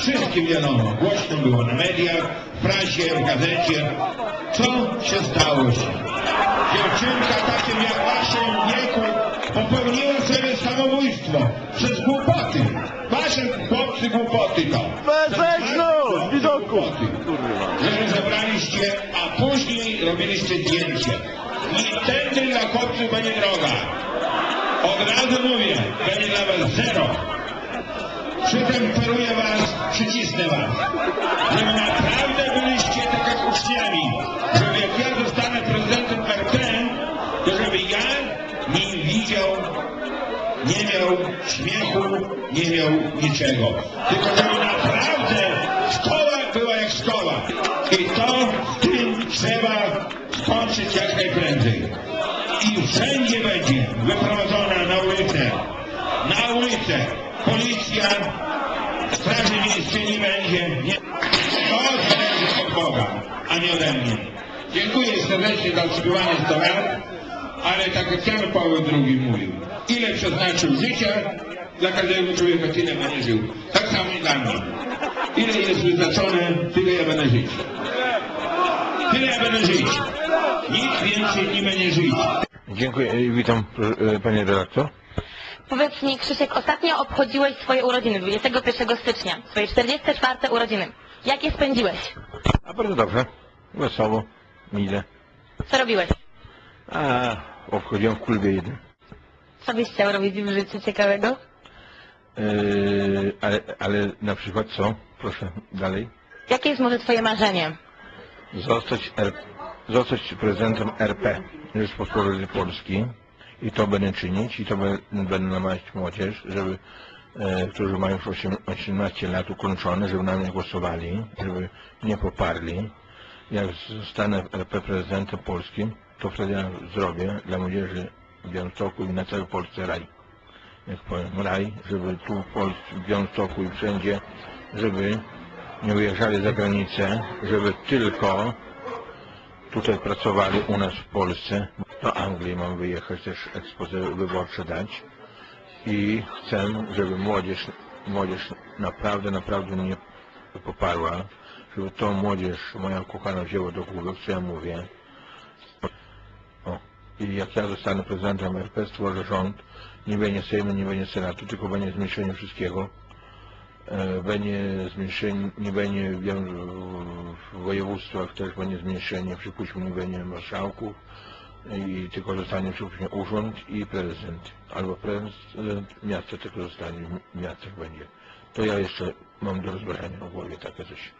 Wszystkim wiadomo, głośno było na mediach, w prasie, w gazecie. Co się stało się? Dziewczynka takim jak waszym wieku popełniła sobie samobójstwo przez głupoty. Wasze chłopcy głupoty to. Bezekno! Z widoku! Głupoty. Że zebraliście, a później robiliście zdjęcie. I tędy dla chłopców będzie droga. Od razu mówię, będzie dla was zero. Przytemperuję was, przycisnę was. Żeby naprawdę byliście tak jak uczniami. Żeby jak ja zostanę prezydentem RP, to żeby ja nie widział, nie miał śmiechu, nie miał niczego. Tylko żeby naprawdę szkoła była jak szkoła. I to tym trzeba skończyć jak najprędzej. I wszędzie będzie wyprowadzona na ulicę. Na ulicę. Policja, straży miejskiej nie będzie. Nie. To zależy od Boga, a nie ode mnie. Dziękuję serdecznie za odsłuchiwanie 100 lat, ale tak jak sam Paweł II mówił, ile przeznaczył życia dla każdego człowieka, tyle będzie żył. Tak samo i dla mnie. Ile jest wyznaczone, tyle ja będę żyć. Tyle ja będę żyć. Nikt więcej nie będzie żyć. Dziękuję i witam e, panie redaktor. Powiedz mi, Krzysiek, ostatnio obchodziłeś swoje urodziny, 21 stycznia, swoje 44 urodziny. Jak je spędziłeś? A bardzo dobrze. Wesoło, mile. Co robiłeś? A obchodziłem w klubie jeden. Co byś chciał robić w życiu ciekawego? E, ale, ale na przykład co? Proszę dalej. Jakie jest może twoje marzenie? Zostać, R, zostać prezydentem RP Rzeczpospolitej Polski i to będę czynić i to będę namawiać młodzież, żeby e, którzy mają już 8 18 lat ukończone, żeby na mnie głosowali, żeby mnie poparli. Jak zostanę RP prezydentem polskim, to wtedy ja zrobię dla młodzieży w Białymstoku i na całej Polsce raj. Jak powiem raj, żeby tu w Polsce, w Białymstoku i wszędzie, żeby nie wyjeżdżali za granicę, żeby tylko tutaj pracowali u nas w Polsce. Do Anglii mam wyjechać też ekspozy wyborcze dać i chcę, żeby młodzież, młodzież naprawdę, naprawdę mnie poparła, żeby tą młodzież, moja kochana wzięła do głowy, co ja mówię. O. I jak ja zostanę prezydentem RP, stworzę rząd, nie będzie Sejmu, nie będzie Senatu, tylko będzie zmniejszenie wszystkiego e, będzie zmniejszenie, nie będzie wiem, w województwach też będzie zmniejszenie, przypuśćmy nie będzie marszałków i tylko zostanie przypuśćmy urząd i prezydent. Albo prezydent miasta tylko zostanie, w miastach będzie. To ja jeszcze mam do rozbrania w głowie takie coś.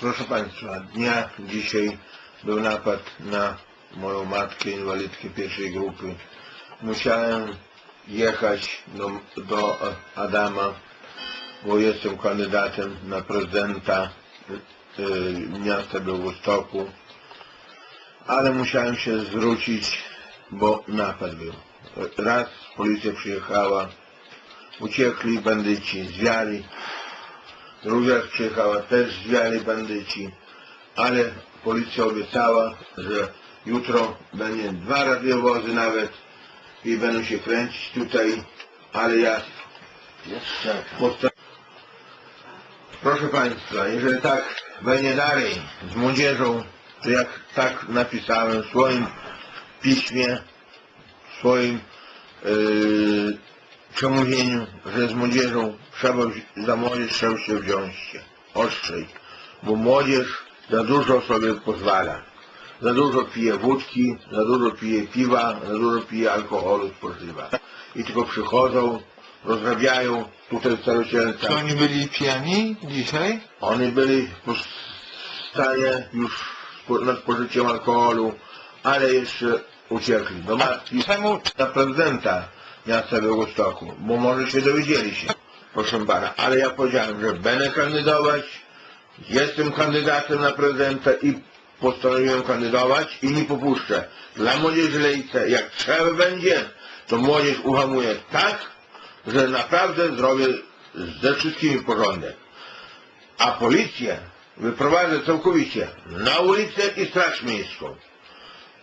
Proszę Państwa, dnia dzisiaj był napad na moją matkę, inwalidkę pierwszej grupy. Musiałem jechać do, do Adama, bo jestem kandydatem na prezydenta y, y, miasta Białegostoku, ale musiałem się zwrócić, bo napad był. Raz policja przyjechała, uciekli bandyci, zwiali, Drugi raz przyjechała też zwiali bandyci, ale policja obiecała, że jutro będzie dwa radiowozy nawet i będą się kręcić tutaj, ale ja posta- Proszę Państwa, jeżeli tak będzie dalej z młodzieżą, jak tak napisałem w swoim piśmie, w swoim yy, przemówieniu, że z młodzieżą trzeba, za młodzież trzeba się wziąć się, ostrzej, bo młodzież za dużo sobie pozwala. Za dużo pije wódki, za dużo pije piwa, za dużo pije alkoholu spożywa. I tylko przychodzą, rozrabiają tutaj w Starocielcach. Czy oni byli pijani dzisiaj? Oni byli w stanie już spo- nad spożyciem alkoholu, ale jeszcze uciekli do matki. Czemu? Na prezydenta miasta Białegostoku, bo może się dowiedzieli się, proszę pana. Ale ja powiedziałem, że będę kandydować, jestem kandydatem na prezydenta i postanowiłem kandydować i nie popuszczę. Dla młodzieży Lejce, jak trzeba będzie, to młodzież uhamuje tak, że naprawdę zrobię ze wszystkimi porządek a policję wyprowadzę całkowicie na ulicę i straż miejską.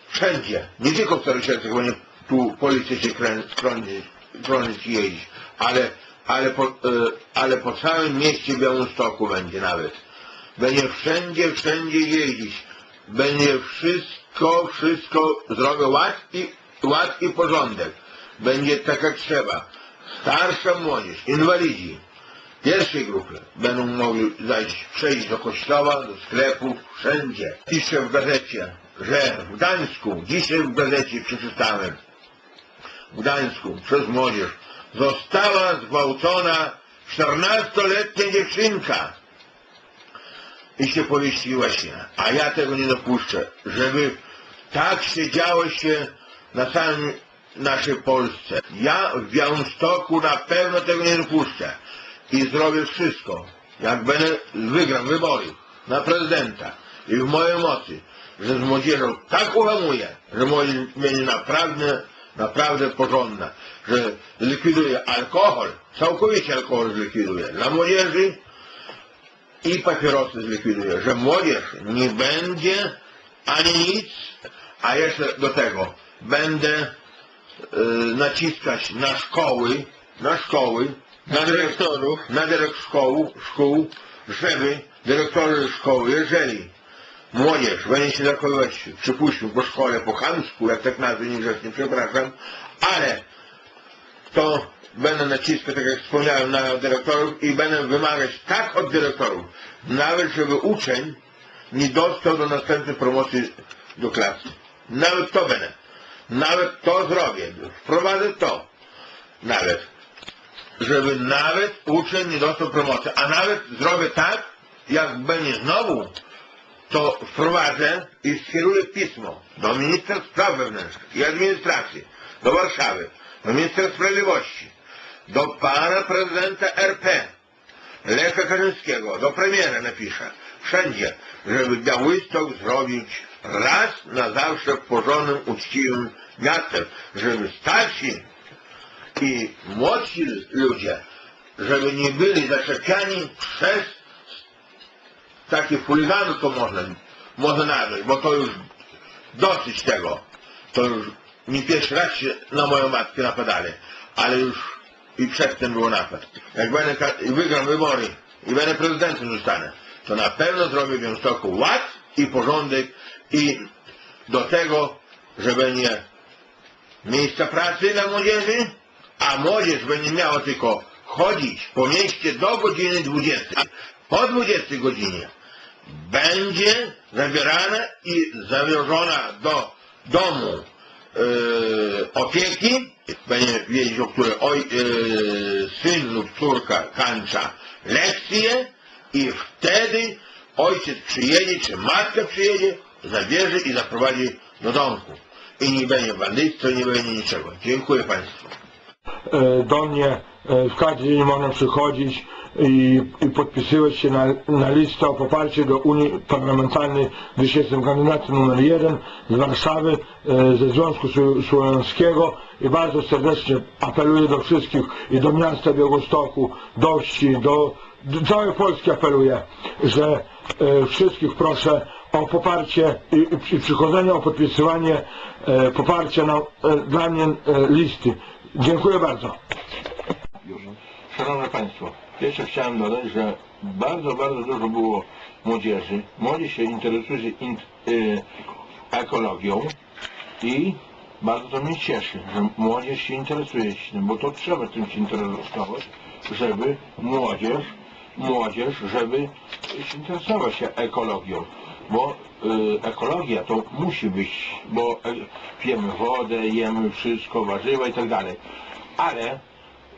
Wszędzie, nie tylko w Starosielcach, bo nie tu policja się krąży, krążyć i jeździć, ale ale po, e, ale po całym mieście Białymstoku będzie nawet. Będzie wszędzie, wszędzie jeździć. Będzie wszystko, wszystko zrobił ład i, ład i porządek. Będzie tak jak trzeba. Starsza młodzież, inwalidzi, pierwszej grupy będą mogli zajść, przejść do kościoła, do sklepów, wszędzie. Piszę w gazecie, że w Gdańsku, dzisiaj w gazecie przeczytałem, w Gdańsku przez młodzież została zgwałcona 14-letnia dziewczynka i się powiesiła się. A ja tego nie dopuszczę, żeby tak się działo się na całym naszej Polsce. Ja w Białymstoku na pewno tego nie dopuszczę i zrobię wszystko, jak będę wygram wybory na prezydenta i w mojej mocy, że z młodzieżą tak uhamuję, że młodzież będzie naprawdę, naprawdę porządna, że zlikwiduje alkohol, całkowicie alkohol zlikwiduje dla młodzieży i papierosy zlikwiduje, że młodzież nie będzie ani nic, a jeszcze do tego będę e, naciskać na szkoły, na szkoły, na dyrektorów, na dyrektorów szkół, szkół, żeby dyrektorzy szkoły, jeżeli młodzież będzie się zachowywać, przypuśćmy, po szkole, po chamsku, jak tak nazwę niegrzecznie, przepraszam, ale to będę naciskać, tak jak wspomniałem, na dyrektorów i będę wymagać tak od dyrektorów, nawet żeby uczeń nie dostał do następnej promocji do klasy. Nawet to będę. Nawet to zrobię. Wprowadzę to. Nawet. Żeby nawet uczeń nie dostał promocji. A nawet zrobię tak, jak będzie znowu, to wprowadzę i skieruję pismo do ministra spraw wewnętrznych i administracji, do Warszawy, do ministra sprawiedliwości, do pana prezydenta RP, Lecha Kaczyńskiego, do premiera napiszę, wszędzie, żeby Białystok zrobić raz na zawsze porządnym, uczciwym miastem, żeby starsi i młodsi ludzie, żeby nie byli zaczepiani przez takich chuliganów, to można, można nazwać, bo to już dosyć tego. To już nie pierwszy raz się na moją matkę napadali, ale już i przedtem było napad. Jak będę wygram wybory i będę prezydentem zostanę, to na pewno zrobię w Białymstoku ład i porządek i do tego, że będzie miejsca pracy dla młodzieży, a młodzież będzie miała tylko chodzić po mieście do godziny 20. Po 20 godzinie będzie zabierana i zawieziona do domu e, opieki, będzie wiedzieć, o której oj, e, syn lub córka kończa lekcje i wtedy ojciec przyjedzie, czy matka przyjedzie, zabierze i zaprowadzi do domku. I nie będzie bandyctwa, nie będzie niczego. Dziękuję Państwu. E, do mnie e, w każdy dzień można przychodzić i, i podpisywać się na, na listę o poparcie do Unii Parlamentarnej, gdyż jestem kandydatem numer jeden z Warszawy, e, ze Związku Sło- Słowiańskiego i bardzo serdecznie apeluję do wszystkich i do miasta Białegostoku, do wsi, do, do całej Polski apeluję, że e, wszystkich proszę o poparcie i, i przychodzenie, o podpisywanie e, poparcia na, e, dla mnie e, listy. Dziękuję bardzo. Szanowni Państwo, jeszcze chciałem dodać, że bardzo, bardzo dużo było młodzieży. Młodzież się interesuje in, y, ekologią i bardzo to mnie cieszy, że młodzież się interesuje tym, bo to trzeba tym się interesować, żeby młodzież, młodzież, żeby się interesować się ekologią, bo y, ekologia to musi być, bo e, pijemy wodę, jemy wszystko, warzywa i tak dalej, ale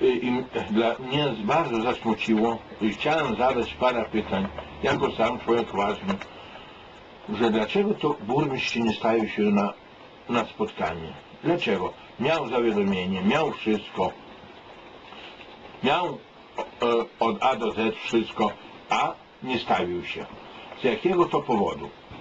y, dla mnie bardzo zasmuciło i chciałem zadać parę pytań, jako sam człowiek ważny, że dlaczego to burmistrz nie stawił się na, na spotkanie? Dlaczego? Miał zawiadomienie, miał wszystko, miał od A do Z wszystko, a nie stawił się. Jakiego to powodu?